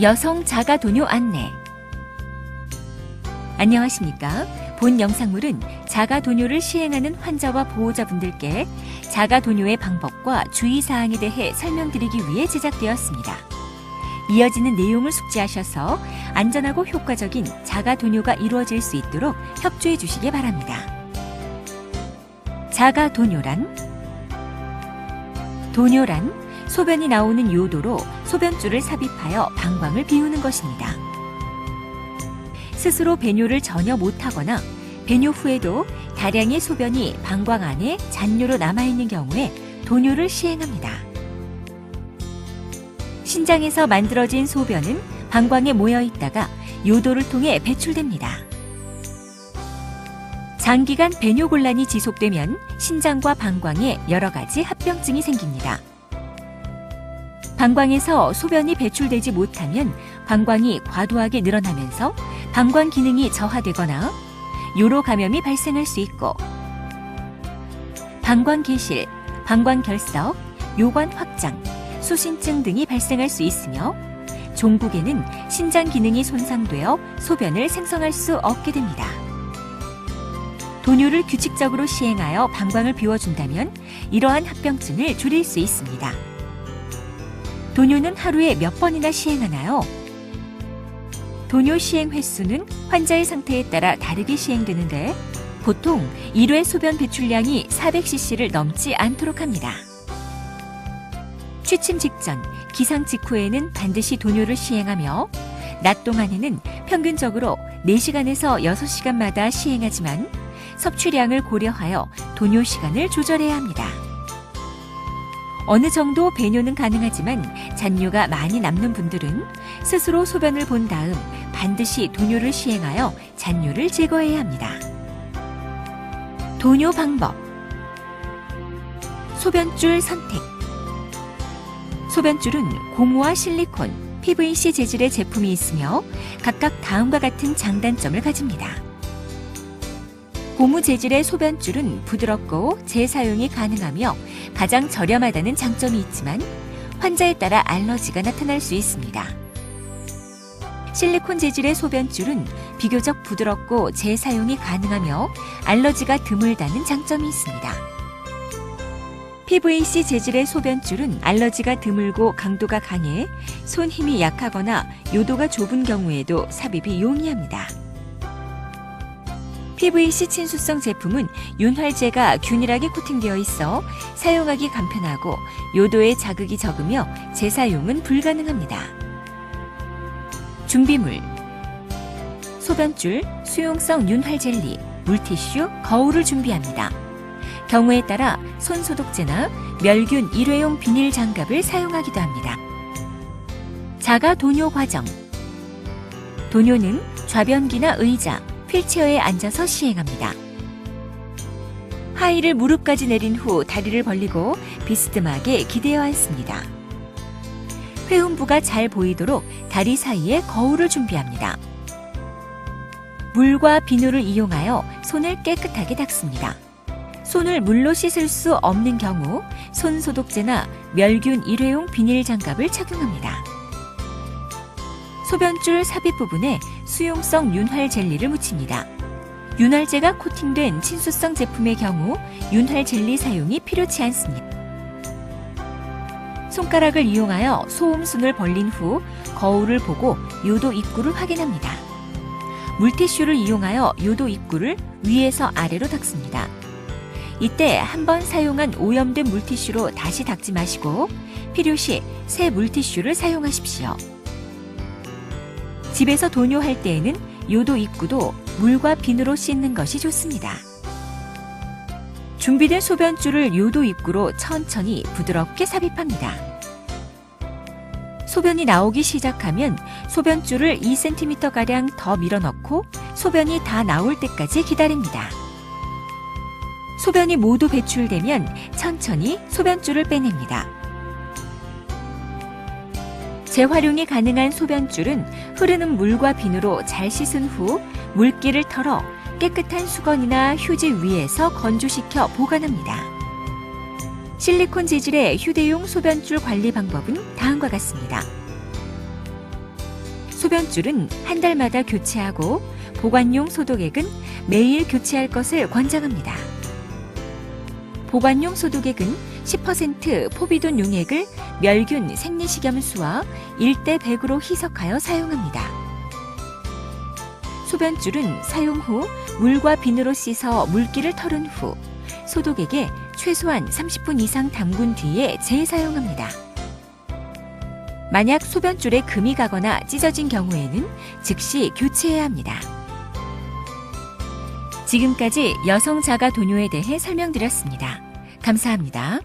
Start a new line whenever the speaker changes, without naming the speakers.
여성 자가 도뇨 안내 안녕하십니까. 본 영상물은 자가 도뇨를 시행하는 환자와 보호자분들께 자가 도뇨의 방법과 주의사항에 대해 설명드리기 위해 제작되었습니다. 이어지는 내용을 숙지하셔서 안전하고 효과적인 자가 도뇨가 이루어질 수 있도록 협조해 주시기 바랍니다. 자가 도뇨란 도뇨란 소변이 나오는 요도로 소변줄을 삽입하여 방광을 비우는 것입니다. 스스로 배뇨를 전혀 못하거나 배뇨 후에도 다량의 소변이 방광 안에 잔뇨로 남아있는 경우에 도뇨를 시행합니다. 신장에서 만들어진 소변은 방광에 모여 있다가 요도를 통해 배출됩니다. 장기간 배뇨 곤란이 지속되면 신장과 방광에 여러 가지 합병증이 생깁니다. 방광에서 소변이 배출되지 못하면 방광이 과도하게 늘어나면서 방광 기능이 저하되거나 요로 감염이 발생할 수 있고 방광 개실, 방광 결석, 요관 확장, 수신증 등이 발생할 수 있으며 종국에는 신장 기능이 손상되어 소변을 생성할 수 없게 됩니다. 도뇨를 규칙적으로 시행하여 방광을 비워준다면 이러한 합병증을 줄일 수 있습니다. 도뇨는 하루에 몇 번이나 시행하나요? 도뇨 시행 횟수는 환자의 상태에 따라 다르게 시행되는데 보통 1회 소변 배출량이 400cc를 넘지 않도록 합니다. 취침 직전, 기상 직후에는 반드시 도뇨를 시행하며 낮 동안에는 평균적으로 4시간에서 6시간마다 시행하지만 섭취량을 고려하여 도뇨 시간을 조절해야 합니다. 어느 정도 배뇨는 가능하지만 잔뇨가 많이 남는 분들은 스스로 소변을 본 다음 반드시 도뇨를 시행하여 잔뇨를 제거해야 합니다. 도뇨 방법 소변줄 선택 소변줄은 고무와 실리콘, PVC 재질의 제품이 있으며 각각 다음과 같은 장단점을 가집니다. 고무 재질의 소변줄은 부드럽고 재사용이 가능하며 가장 저렴하다는 장점이 있지만 환자에 따라 알러지가 나타날 수 있습니다. 실리콘 재질의 소변줄은 비교적 부드럽고 재사용이 가능하며 알러지가 드물다는 장점이 있습니다. PVC 재질의 소변줄은 알러지가 드물고 강도가 강해 손 힘이 약하거나 요도가 좁은 경우에도 삽입이 용이합니다. PVC 친수성 제품은 윤활제가 균일하게 코팅되어 있어 사용하기 간편하고 요도에 자극이 적으며 재사용은 불가능합니다. 준비물 소변줄, 수용성 윤활 젤리, 물티슈, 거울을 준비합니다. 경우에 따라 손 소독제나 멸균 일회용 비닐 장갑을 사용하기도 합니다. 자가 도뇨 과정 도뇨는 좌변기나 의자, 휠체어에 앉아서 시행합니다. 하의를 무릎까지 내린 후 다리를 벌리고 비스듬하게 기대어 앉습니다. 회음부가 잘 보이도록 다리 사이에 거울을 준비합니다. 물과 비누를 이용하여 손을 깨끗하게 닦습니다. 손을 물로 씻을 수 없는 경우 손 소독제나 멸균 일회용 비닐 장갑을 착용합니다. 소변줄 삽입 부분에 수용성 윤활 젤리를 묻힙니다. 윤활제가 코팅된 친수성 제품의 경우 윤활 젤리 사용이 필요치 않습니다. 손가락을 이용하여 소음순을 벌린 후 거울을 보고 요도 입구를 확인합니다. 물티슈를 이용하여 요도 입구를 위에서 아래로 닦습니다. 이때 한 번 사용한 오염된 물티슈로 다시 닦지 마시고 필요시 새 물티슈를 사용하십시오. 집에서 도뇨할 때에는 요도 입구도 물과 비누로 씻는 것이 좋습니다. 준비된 소변줄을 요도 입구로 천천히 부드럽게 삽입합니다. 소변이 나오기 시작하면 소변줄을 2cm가량 더 밀어넣고 소변이 다 나올 때까지 기다립니다. 소변이 모두 배출되면 천천히 소변줄을 빼냅니다. 재활용이 가능한 소변줄은 흐르는 물과 비누로 잘 씻은 후 물기를 털어 깨끗한 수건이나 휴지 위에서 건조시켜 보관합니다. 실리콘 재질의 휴대용 소변줄 관리 방법은 다음과 같습니다. 소변줄은 한 달마다 교체하고 보관용 소독액은 매일 교체할 것을 권장합니다. 보관용 소독액은 10% 포비돈 용액을 멸균 생리식염 수와 1대 100으로 희석하여 사용합니다. 소변줄은 사용 후 물과 비누로 씻어 물기를 털은 후 소독액에 최소한 30분 이상 담근 뒤에 재사용합니다. 만약 소변줄에 금이 가거나 찢어진 경우에는 즉시 교체해야 합니다. 지금까지 여성 자가 도뇨에 대해 설명드렸습니다. 감사합니다.